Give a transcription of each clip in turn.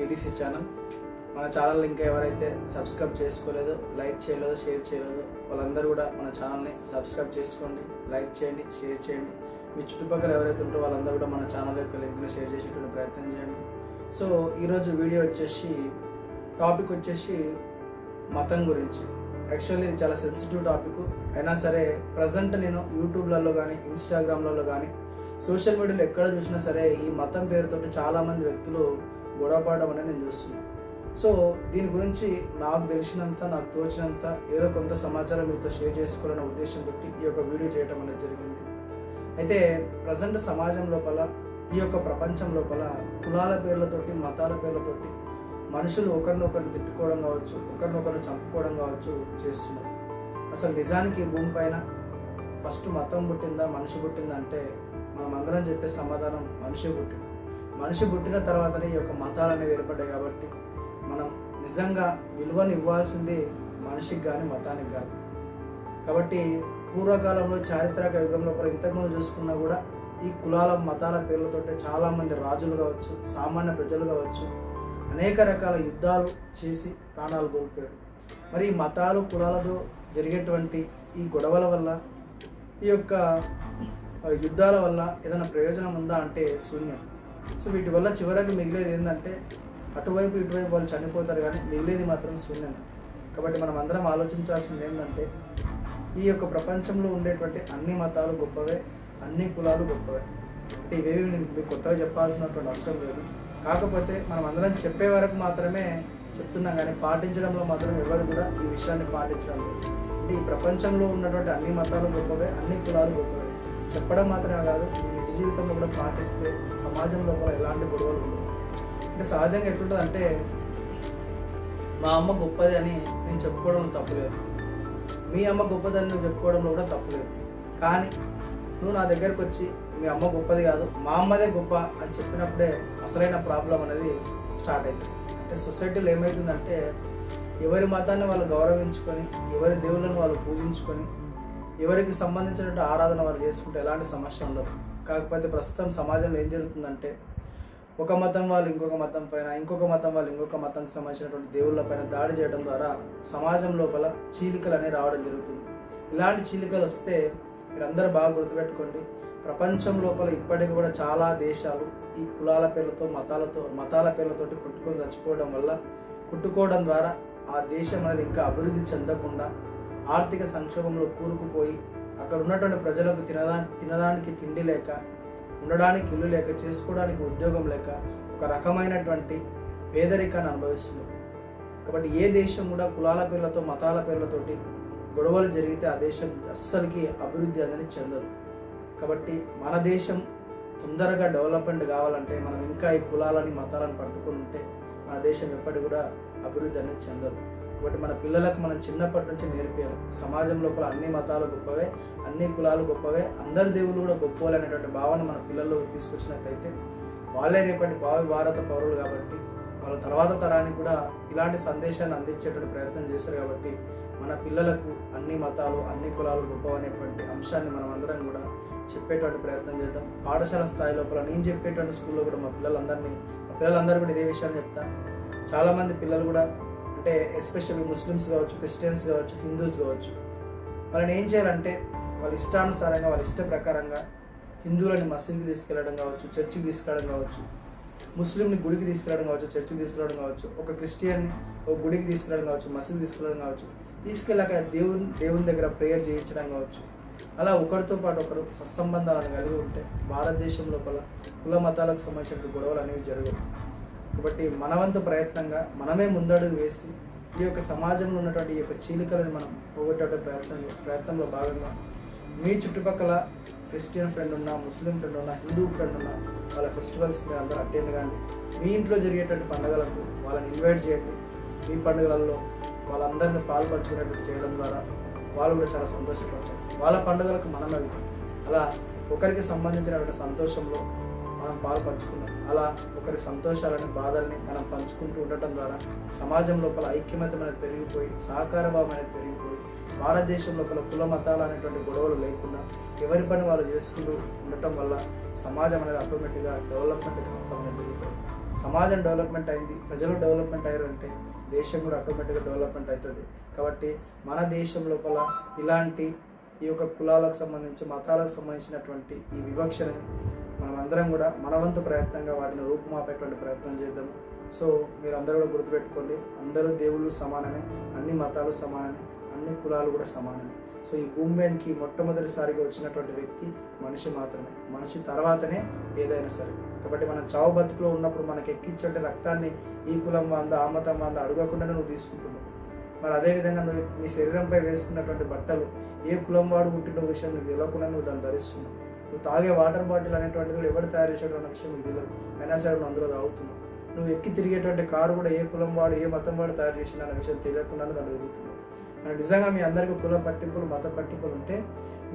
DDC channel మన channel ఇంకా ఎవరైతే సబ్స్క్రైబ్ చేసుకోలేదో లైక్ చేయలేదో షేర్ చేయలేదో వాళ్ళందరూ కూడా మన ఛానల్ని సబ్స్క్రైబ్ చేసుకోండి లైక్ చేయండి షేర్ చేయండి. మీ చుట్టుపక్కల ఎవరైతే ఉంటారో వాళ్ళందరూ కూడా మన ఛానల్ యొక్క లింక్ని షేర్ చేసేటువంటి ప్రయత్నం చేయండి. సో ఈరోజు వీడియో వచ్చేసి టాపిక్ వచ్చేసి మతం గురించి. యాక్చువల్లీ ఇది చాలా సెన్సిటివ్ టాపిక్ అయినా సరే ప్రజెంట్ నేను యూట్యూబ్లలో కానీ ఇన్స్టాగ్రామ్లలో కానీ సోషల్ మీడియాలో ఎక్కడ చూసినా సరే ఈ మతం పేరుతో చాలామంది వ్యక్తులు గొడవపడడం అనేది నేను చూస్తున్నాను. సో దీని గురించి నాకు తెలిసినంత నాకు తోచినంత ఏదో కొంత సమాచారం మీతో షేర్ చేసుకోవాలనే ఉద్దేశం పెట్టి ఈ యొక్క వీడియో చేయడం అనేది జరిగింది. అయితే ప్రజెంట్ సమాజం లోపల ఈ యొక్క ప్రపంచం లోపల కులాల పేర్లతోటి మతాల పేర్లతోటి మనుషులు ఒకరినొకరు తిట్టుకోవడం కావచ్చు ఒకరినొకరు చంపుకోవడం కావచ్చు చేస్తున్నారు. అసలు నిజానికి భూమి పైన ఫస్ట్ మతం పుట్టిందా మనిషి పుట్టిందా అంటే మనం అందరం చెప్పే సమాధానం మనిషి పుట్టింది. మనిషి పుట్టిన తర్వాతనే ఈ యొక్క మతాలు అనేవి ఏర్పడ్డాయి కాబట్టి మనం నిజంగా విలువను ఇవ్వాల్సింది మనిషికి కానీ మతానికి కాదు. కాబట్టి పూర్వకాలంలో చారిత్రక యుగంలో కూడా ఇంతకుముందు చూసుకున్నా కూడా ఈ కులాల మతాల పేర్లతోటే చాలామంది రాజులు కావచ్చు సామాన్య ప్రజలు కావచ్చు అనేక రకాల యుద్ధాలు చేసి ప్రాణాలు కోల్పోయారు. మరి ఈ మతాలు కులాలతో జరిగేటువంటి ఈ గొడవల వల్ల ఈ యొక్క యుద్ధాల వల్ల ఏదైనా ప్రయోజనం ఉందా అంటే శూన్యం. సో వీటి వల్ల చివరికి మిగిలేది ఏంటంటే అటువైపు ఇటువైపు వాళ్ళు చనిపోతారు కానీ మిగిలేది మాత్రం శూన్యం కాబట్టి మనం అందరం ఆలోచించాల్సింది ఏంటంటే ఈ యొక్క ప్రపంచంలో ఉండేటువంటి అన్ని మతాలు గొప్పవే అన్ని కులాలు గొప్పవే. అంటే ఇవేవి మీకు కొత్తగా చెప్పాల్సినటువంటి అవసరం లేదు. కాకపోతే మనం అందరం చెప్పే వరకు మాత్రమే చెప్తున్నాం కానీ పాటించడంలో మాత్రం ఎవరు కూడా ఈ విషయాన్ని పాటించడం లేదు. అంటే ఈ ప్రపంచంలో ఉన్నటువంటి అన్ని మతాలు గొప్పవే అన్ని కులాలు గొప్పవే. చెప్పడం మాత్రమే కాదు నిజ జీవితంలో కూడా పాటిస్తే సమాజం లోపల ఎలాంటి గొడవలు ఉండవు. అంటే సహజంగా ఎట్లుంటుంది అంటే మా అమ్మ గొప్పది అని నేను చెప్పుకోవడం తప్పులేదు. మీ అమ్మ గొప్పదని నువ్వు చెప్పుకోవడంలో కూడా తప్పులేదు. కానీ నువ్వు నా దగ్గరకు వచ్చి మీ అమ్మ గొప్పది కాదు మా అమ్మదే గొప్ప అని చెప్పినప్పుడే అసలైన ప్రాబ్లం అనేది స్టార్ట్ అవుతుంది అంటే సొసైటీలో ఏమవుతుందంటే ఎవరి మతాన్ని వాళ్ళు గౌరవించుకొని ఎవరి దేవుళ్ళని వాళ్ళు పూజించుకొని ఎవరికి సంబంధించినట్టు ఆరాధన వాళ్ళు చేసుకుంటే ఎలాంటి సమస్య ఉండదు. కాకపోతే ప్రస్తుతం సమాజంలో ఏం జరుగుతుందంటే ఒక మతం వాళ్ళు ఇంకొక మతం పైన ఇంకొక మతం వాళ్ళు ఇంకొక మతానికి సంబంధించినటువంటి దేవుళ్ళ పైన దాడి చేయడం ద్వారా సమాజం లోపల చీలికలు అనేవి రావడం జరుగుతుంది. ఇలాంటి చీలికలు వస్తే మీరందరూ బాగా గుర్తుపెట్టుకోండి. ప్రపంచం లోపల ఇప్పటికి కూడా చాలా దేశాలు ఈ కులాల పేర్లతో మతాలతో మతాల పేర్లతోటి కొట్టుకొని చచ్చిపోవడం వల్ల కుట్టుకోవడం ద్వారా ఆ దేశం అనేది ఇంకా అభివృద్ధి చెందకుండా ఆర్థిక సంక్షోభంలో కూరుకుపోయి అక్కడ ఉన్నటువంటి ప్రజలకు తినదా తినడానికి తిండి లేక ఉండడానికి ఇల్లు లేక చేసుకోవడానికి ఉద్యోగం లేక ఒక రకమైనటువంటి పేదరికాన్ని అనుభవిస్తున్నారు. కాబట్టి ఏ దేశం కూడా కులాల పేర్లతో మతాల పేర్లతోటి గొడవలు జరిగితే ఆ దేశం అస్సలకి అభివృద్ధి అనేది చెందదు. కాబట్టి మన దేశం తొందరగా డెవలప్మెంట్ కావాలంటే మనం ఇంకా ఈ కులాలని మతాలను పట్టుకుని ఉంటే మన దేశం ఎప్పటి కూడా అభివృద్ధి అనేది చెందదు. కాబట్టి మన పిల్లలకు మనం చిన్నప్పటి నుంచి నేర్పేయాలి. సమాజం లోపల అన్ని మతాలు గొప్పవే అన్ని కులాలు గొప్పవే అందరి దేవుళ్ళు కూడా గొప్పవాళ్ళు అనేటువంటి భావన మన పిల్లల్లో తీసుకొచ్చినట్లయితే వాళ్ళే రేపటి భావి భారత పౌరులు కాబట్టి వాళ్ళ తర్వాత తరానికి కూడా ఇలాంటి సందేశాన్ని అందించేటువంటి ప్రయత్నం చేశారు కాబట్టి మన పిల్లలకు అన్ని మతాలు అన్ని కులాలు గొప్ప అనేటువంటి అంశాన్ని మనం అందరం కూడా చెప్పేటువంటి ప్రయత్నం చేద్దాం. పాఠశాల స్థాయి లోపల నేను చెప్పేటువంటి స్కూల్లో కూడా మా పిల్లలందరినీ మా పిల్లలందరూ కూడా ఇదే విషయాన్ని చెప్తాను చాలామంది పిల్లలు కూడా అంటే ఎస్పెషల్లీ ముస్లిమ్స్ కావచ్చు క్రిస్టియన్స్ కావచ్చు హిందూస్ కావచ్చు వాళ్ళని ఏం చేయాలంటే వాళ్ళ ఇష్టానుసారంగా వాళ్ళ ఇష్ట ప్రకారంగా హిందువులని మసీద్కి తీసుకెళ్ళడం కావచ్చు చర్చికి తీసుకెళ్ళడం కావచ్చు ముస్లింని గుడికి తీసుకెళ్ళడం కావచ్చు చర్చికి తీసుకెళ్ళడం కావచ్చు ఒక క్రిస్టియన్ని ఒక గుడికి తీసుకెళ్ళడం కావచ్చు మసీదు తీసుకెళ్ళడం కావచ్చు తీసుకెళ్ళి అక్కడ దేవుని దేవుని దగ్గర ప్రేయర్ చేయించడం కావచ్చు. అలా ఒకరితో పాటు ఒకరు సత్సంబంధాలను కలిగి ఉంటే భారతదేశం లోపల కుల మతాలకు సంబంధించిన గొడవలు అనేవి జరగవు. కాబట్టి మనవంతు ప్రయత్నంగా మనమే ముందడుగు వేసి ఈ యొక్క సమాజంలో ఉన్నటువంటి ఈ యొక్క చీలికలను మనం పోగొట్టే ప్రయత్నం ప్రయత్నంలో భాగంగా మీ చుట్టుపక్కల క్రిస్టియన్ ఫ్రెండ్ ఉన్నా ముస్లిం ఫ్రెండ్ ఉన్నా హిందూ ఫ్రెండ్ ఉన్నా వాళ్ళ ఫెస్టివల్స్ మీరు అందరూ అటెండ్ కానీ మీ ఇంట్లో జరిగేటువంటి పండుగలకు వాళ్ళని ఇన్వైట్ చేయండి. మీ పండుగలలో వాళ్ళందరినీ పాల్పంచుకునేటట్టు చేయడం ద్వారా వాళ్ళు కూడా చాలా సంతోషపడతారు. వాళ్ళ పండుగలకు మనం వెళ్తాం. అలా ఒకరికి సంబంధించినటువంటి సంతోషంలో మనం పాలు పంచుకున్నాం. అలా ఒకరి సంతోషాలని బాధల్ని మనం పంచుకుంటూ ఉండటం ద్వారా సమాజం లోపల ఐక్యమత అనేది పెరిగిపోయి సహకార భావం అనేది పెరిగిపోయి భారతదేశం లోపల కుల మతాలు అనేటువంటి గొడవలు లేకుండా ఎవరి పని వాళ్ళు చేసుకుంటూ ఉండటం వల్ల సమాజం అనేది ఆటోమేటిక్గా డెవలప్మెంట్ కావడం అనేది జరుగుతుంది. సమాజం డెవలప్మెంట్ అయింది ప్రజలు డెవలప్మెంట్ అయ్యారంటే దేశం కూడా ఆటోమేటిక్గా డెవలప్మెంట్ అవుతుంది. కాబట్టి మన దేశం లోపల ఇలాంటి ఈ యొక్క కులాలకు సంబంధించి మతాలకు సంబంధించినటువంటి ఈ వివక్షను అందరం కూడా మనవంతు ప్రయత్నంగా వాటిని రూపుమాపేటువంటి ప్రయత్నం చేద్దాం. సో మీరు అందరూ కూడా గుర్తుపెట్టుకోండి అందరూ దేవుళ్ళు సమానమే అన్ని మతాలు సమానమే అన్ని కులాలు కూడా సమానమే. సో ఈ భూమికి మొట్టమొదటిసారిగా వచ్చినటువంటి వ్యక్తి మనిషి మాత్రమే. మనిషి తర్వాతనే ఏదైనా సరే. కాబట్టి మనం చావు బతుకులో ఉన్నప్పుడు మనకి ఎక్కించే రక్తాన్ని ఈ కులం వంద ఆ మతం వంద అడగకుండానే నువ్వు తీసుకుంటున్నావు. మరి అదేవిధంగా నువ్వు నీ శరీరంపై వేసుకున్నటువంటి బట్టలు ఏ కులం వాడు పుట్టిన విషయం నీకు తెలియకుండా నువ్వు దాన్ని ధరిస్తున్నావు. నువ్వు తాగే వాటర్ బాటిల్ అనేటువంటిది కూడా ఎవరు తయారు చేసాడు అన్న విషయం నీకు తెలియదు అయినా సరే నువ్వు అందులో తాగుతున్నావు. నువ్వు ఎక్కి తిరిగేటువంటి కారు కూడా ఏ కులం వాడు ఏ మతం వాడు తయారు చేసిన అన్న విషయం తెలియకుండానే దాన్ని జరుగుతున్నావు నిజంగా మీ అందరికీ కుల పట్టింపులు మత పట్టింపులు ఉంటే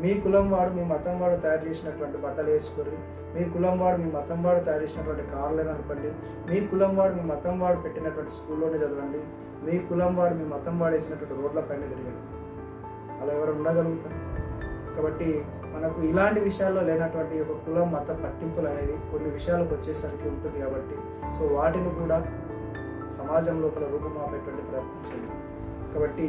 మీ కులం వాడు మీ మతం వాడు తయారు చేసినటువంటి బట్టలు వేసుకొని మీ కులం వాడు మీ మతం వాడు తయారు చేసినటువంటి కార్లను అనుకోండి మీ కులం వాడు మీ మతం వాడు పెట్టినటువంటి స్కూల్లోనే చదవండి మీ కులం వాడు మీ మతం వాడు వేసినటువంటి రోడ్ల పైన తిరగండి. అలా ఎవరు ఉండగలుగుతారు? కాబట్టి మనకు ఇలాంటి విషయాల్లో లేనటువంటి ఒక కులం మత పట్టింపులు అనేది కొన్ని విషయాలకు వచ్చేసరికి ఉంటుంది కాబట్టి సో వాటిని కూడా సమాజం లోపల రూపుమాపేటువంటి ప్రయత్నం కాబట్టి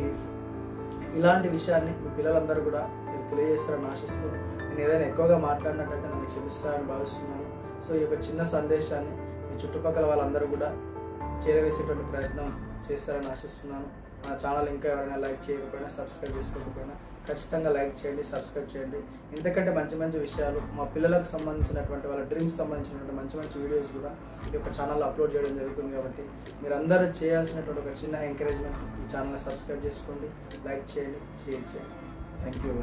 ఇలాంటి విషయాన్ని మీ పిల్లలందరూ కూడా మీరు తెలియజేస్తారని ఆశిస్తూ నేను ఏదైనా ఎక్కువగా మాట్లాడినట్టయితే నన్ను క్షమిస్తారని భావిస్తున్నాను. సో ఈ యొక్క చిన్న సందేశాన్ని మీ చుట్టుపక్కల వాళ్ళందరూ కూడా చేరవేసేటువంటి ప్రయత్నం చేస్తారని ఆశిస్తున్నాను. మన ఛానల్ ఇంకా ఎవరైనా లైక్ చేయకపోయినా సబ్స్క్రైబ్ చేసుకోకపోయినా ఖచ్చితంగా లైక్ చేయండి సబ్స్క్రైబ్ చేయండి. ఇంతకంటే మంచి మంచి విషయాలు మా పిల్లలకు సంబంధించినటువంటి వాళ్ళ డ్రీమ్స్ సంబంధించినటువంటి మంచి మంచి వీడియోస్ కూడా ఈ యొక్క ఛానల్లో అప్లోడ్ చేయడం జరుగుతుంది కాబట్టి మీరు చేయాల్సినటువంటి ఒక చిన్న ఎంకరేజ్మెంట్ ఈ ఛానల్ని సబ్స్క్రైబ్ చేసుకోండి లైక్ చేయండి షేర్ చేయండి. Thank you